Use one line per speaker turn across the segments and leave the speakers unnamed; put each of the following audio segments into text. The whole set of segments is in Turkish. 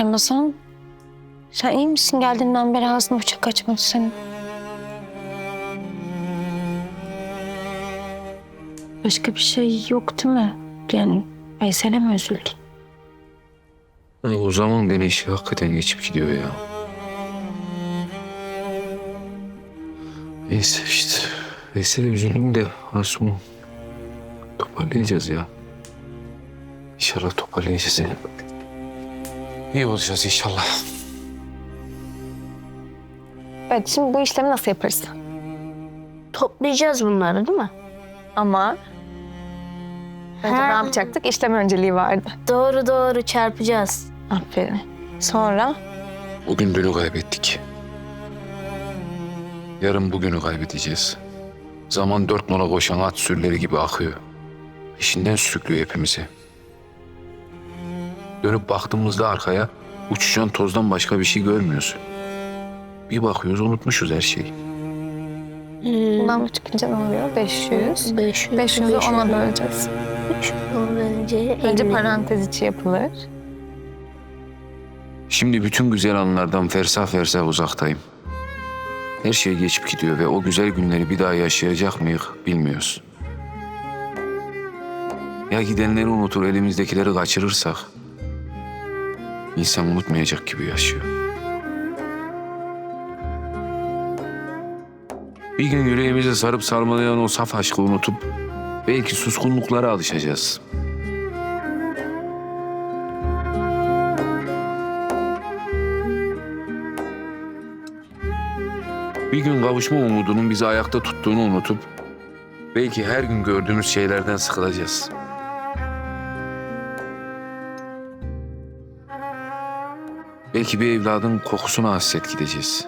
Ramazan. Sen iyi misin? Geldiğinden beri ağzını bıçak açmadı senin. Başka bir şey yok değil mi? Yani Veysel'e mi üzüldün?
Hani o zaman beni işi hakikaten geçip gidiyor ya. Neyse işte. Veysel'e üzüldüm de Asuman. Toparlayacağız ya. İnşallah toparlayacağız yani. İyi olacağız inşallah.
Evet şimdi bu işlemi nasıl yaparız?
Toplayacağız bunları değil mi?
Ama önce
Ha.
ne yapacaktık? İşlem önceliği vardı.
Doğru doğru çarpacağız.
Aferin. Sonra
Bugün dünü kaybettik. Yarın bugünü kaybedeceğiz. Zaman dört nala koşan at sürüleri gibi akıyor. Peşinden sürüklüyor hepimizi. Dönüp baktığımızda arkaya uçuşan tozdan başka bir şey görmüyoruz. Bir bakıyoruz unutmuşuz her şeyi.
bundan bu çıkınca ne oluyor? 500.
500.
500'ü ona böleceğiz.
Önce,
Önce
50.
parantez içi yapılır.
Şimdi bütün güzel anlardan fersah fersah uzaktayım. Her şey geçip gidiyor ve o güzel günleri bir daha yaşayacak mıyız bilmiyoruz. Ya gidenleri unutur elimizdekileri kaçırırsak? İnsan unutmayacak gibi yaşıyor. Bir gün yüreğimizi sarıp sarmalayan o saf aşkı unutup belki suskunluklara alışacağız. Bir gün kavuşma umudunun bizi ayakta tuttuğunu unutup belki her gün gördüğümüz şeylerden sıkılacağız. Belki bir evladın kokusuna hasret gideceğiz.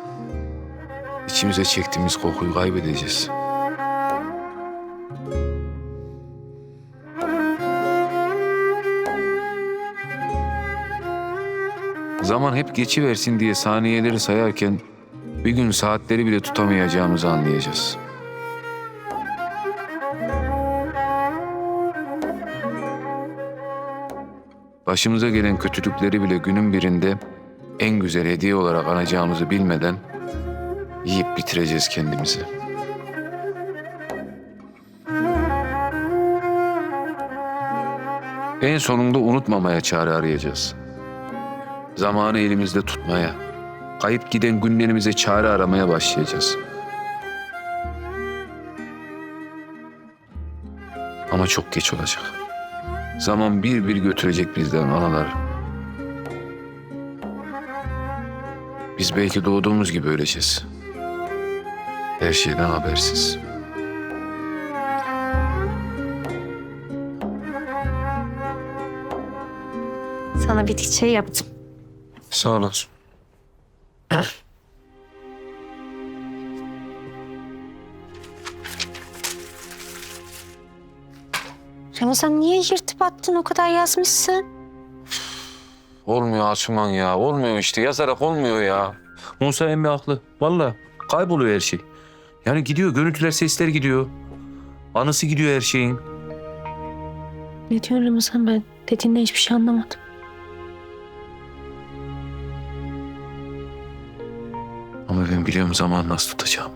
İçimize çektiğimiz kokuyu kaybedeceğiz. Zaman hep geçiversin diye saniyeleri sayarken bir gün saatleri bile tutamayacağımızı anlayacağız. Başımıza gelen kötülükleri bile günün birinde en güzel hediye olarak anacağımızı bilmeden yiyip bitireceğiz kendimizi. En sonunda unutmamaya çare arayacağız. Zamanı elimizde tutmaya, kayıp giden günlerimize çare aramaya başlayacağız. Ama çok geç olacak. Zaman bir bir götürecek bizden analar. Biz belki doğduğumuz gibi öleceğiz. Her şeyden habersiz.
Sana bitki çayı yaptım.
Sağ olasın.
Ramazan niye yırtıp attın? O kadar yazmışsın.
Olmuyor Asuman ya. Olmuyor işte. Yazarak olmuyor ya. Musa emmi haklı. Vallahi kayboluyor her şey. Yani gidiyor. Görüntüler, sesler gidiyor. Anısı gidiyor her şeyin.
Ne diyorsun Ramazan? Ben dediğinde hiçbir şey anlamadım.
Ama ben biliyorum zaman nasıl tutacağım.